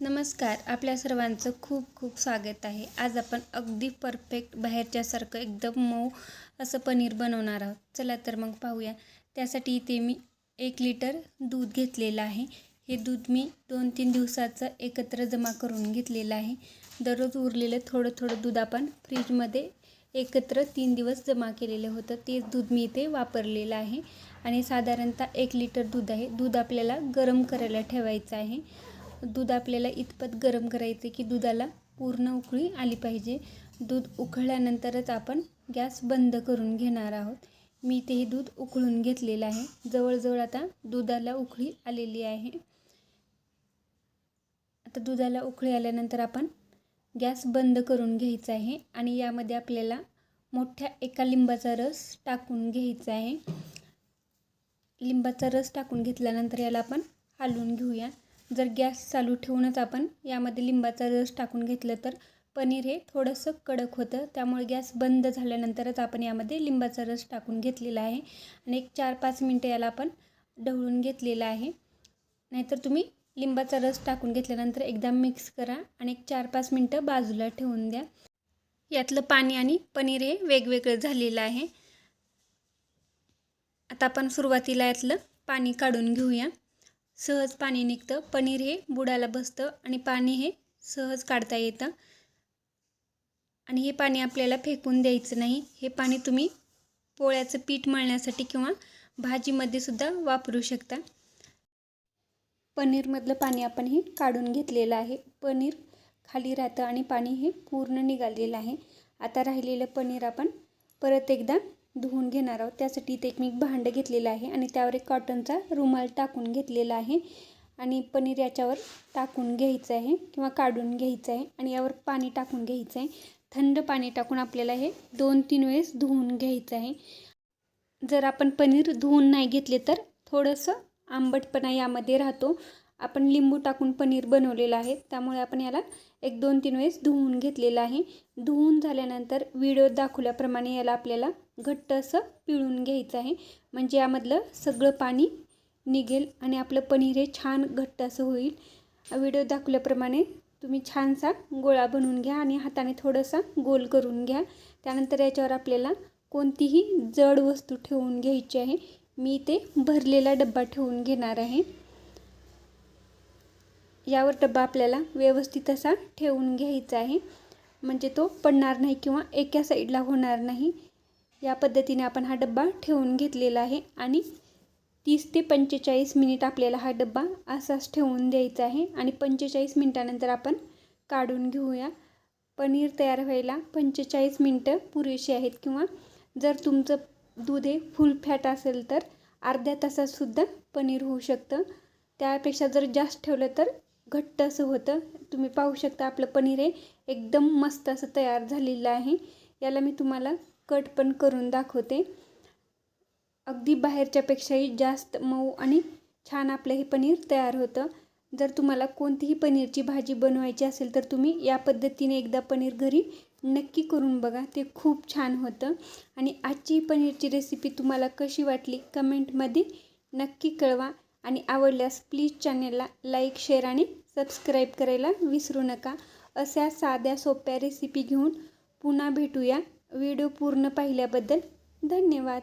नमस्कार आपल्या सर्वांचं खूप खूप स्वागत आहे. आज आपण अगदी परफेक्ट बाहेरच्यासारखं एकदम मऊ असं पनीर बनवणार आहोत. चला तर मग पाहूया. त्यासाठी इथे मी एक लिटर दूध घेतलेलं आहे. हे दूध मी दोन तीन दिवसाचं एकत्र जमा करून घेतलेलं आहे. दररोज उरलेलं थोडं थोडं दूध आपण फ्रीजमध्ये एकत्र तीन दिवस जमा केलेलं होतं. तेच दूध मी इथे वापरलेलं आहे. आणि साधारणतः एक लिटर दूध आहे. दूध आपल्याला गरम करायला ठेवायचं आहे. दूध आपल्याला इतपत गरम करायचे की दुधाला पूर्ण उकळी आली पाहिजे. दूध उकळल्यानंतरच आपण गॅस बंद करून घेणार आहोत. मी ते दूध उकळून घेतलेलं आहे. जवळजवळ आता दुधाला उकळी आलेली आहे. आता दुधाला उकळी आल्यानंतर आपण गॅस बंद करून घ्यायचा आहे आणि यामध्ये आपल्याला मोठ्या एका लिंबाचा रस टाकून घ्यायचा आहे. लिंबाचा रस टाकून घेतल्यानंतर याला आपण हलवून घेऊया. जर गॅस चालू ठेवूनच आपण यामध्ये लिंबाचा रस टाकून घेतलं तर पनीर हे थोडंसं कडक होतं. त्यामुळे गॅस बंद झाल्यानंतरच आपण यामध्ये लिंबाचा रस टाकून घेतलेला आहे. आणि एक चार पाच मिनटं याला आपण ढवळून घेतलेला आहे. नाहीतर तुम्ही लिंबाचा रस टाकून घेतल्यानंतर एकदा मिक्स करा आणि एक चार पाच मिनटं बाजूला ठेवून द्या. यातलं पाणी आणि पनीर हे वेगवेगळं झालेलं आहे. आता आपण सुरुवातीला यातलं पाणी काढून घेऊया. सहज पाणी निघतं. पनीर हे बुडाला बसतं आणि पाणी हे सहज काढता येतं. आणि हे पाणी आपल्याला फेकून द्यायचं नाही. हे पाणी तुम्ही पोळ्याचं पीठ मळण्यासाठी किंवा भाजीमध्ये सुद्धा वापरू शकता. पनीरमधलं पाणी आपण हे काढून घेतलेलं आहे. पनीर खाली राहतं आणि पाणी हे पूर्ण निघालेलं आहे. आता राहिलेलं पनीर आपण परत एकदा धुवून घेणार आहोत. त्यासाठी इथे एक मी भांडं घेतलेलं आहे आणि त्यावर एक कॉटनचा रुमाल टाकून घेतलेला आहे. आणि पनीर याच्यावर टाकून घ्यायचं आहे किंवा काढून घ्यायचं आहे आणि यावर पाणी टाकून घ्यायचं आहे. थंड पाणी टाकून आपल्याला हे दोन तीन वेळेस धुवून घ्यायचं आहे. जर आपण पनीर धुवून नाही घेतले तर थोडंसं आंबटपणा यामध्ये राहतो. आपण लिंबू टाकून पनीर बनवलेलं आहे. त्यामुळे आपण याला एक दोन तीन वेळेस धुवून घेतलेलं आहे. धुवून झाल्यानंतर व्हिडिओ दाखवल्याप्रमाणे याला आपल्याला घट्ट असं पिळून घ्यायचं आहे. म्हणजे यामधलं सगळं पाणी निघेल आणि आपलं पनीर हे छान घट्ट असं होईल. व्हिडिओ दाखवल्याप्रमाणे तुम्ही छानसा गोळा बनवून घ्या आणि हाताने थोडंसा गोल करून घ्या. त्यानंतर याच्यावर आपल्याला कोणतीही जड वस्तू ठेवून घ्यायची आहे. मी ते भरलेला डब्बा ठेवून घेणार आहे. यावर डब्बा आपल्याला व्यवस्थित असा ठेवून घ्यायचा आहे. म्हणजे तो पडणार नाही किंवा एका साईडला होणार नाही. या पद्धतीने आपण हा डब्बा ठेवून घेतलेला आहे आणि तीस ते पंचेचाळीस मिनिट आपल्याला हा डब्बा असाच ठेवून द्यायचा आहे. आणि पंचेचाळीस मिनटानंतर आपण काढून घेऊया. पनीर तयार व्हायला पंचेचाळीस मिनटं पुरेशी आहेत किंवा जर तुमचं दूध हे फुल फॅट असेल तर अर्ध्या तासातसुद्धा पनीर होऊ शकतं. त्यापेक्षा जर जास्त ठेवलं तर घट्ट असं होतं. तुम्ही पाहू शकता आपलं पनीर हे एकदम मस्त असं तयार झालेलं आहे. याला मी तुम्हाला कट पण करून दाखवते. अगदी बाहेरच्यापेक्षाही जास्त मऊ आणि छान आपलं हे पनीर तयार होतं. जर तुम्हाला कोणतीही पनीरची भाजी बनवायची असेल तर तुम्ही या पद्धतीने एकदा पनीर घरी नक्की करून बघा. ते खूप छान होतं. आणि आजची पनीरची रेसिपी तुम्हाला कशी वाटली? कमेंटमध्ये नक्की कळवा. आणि आवडल्यास प्लीज चॅनेलला लाईक शेअर आणि सबस्क्राईब करायला विसरू नका. अशा साध्या सोप्या रेसिपी घेऊन पुन्हा भेटूया. व्हिडिओ पूर्ण पाहिल्याबद्दल धन्यवाद.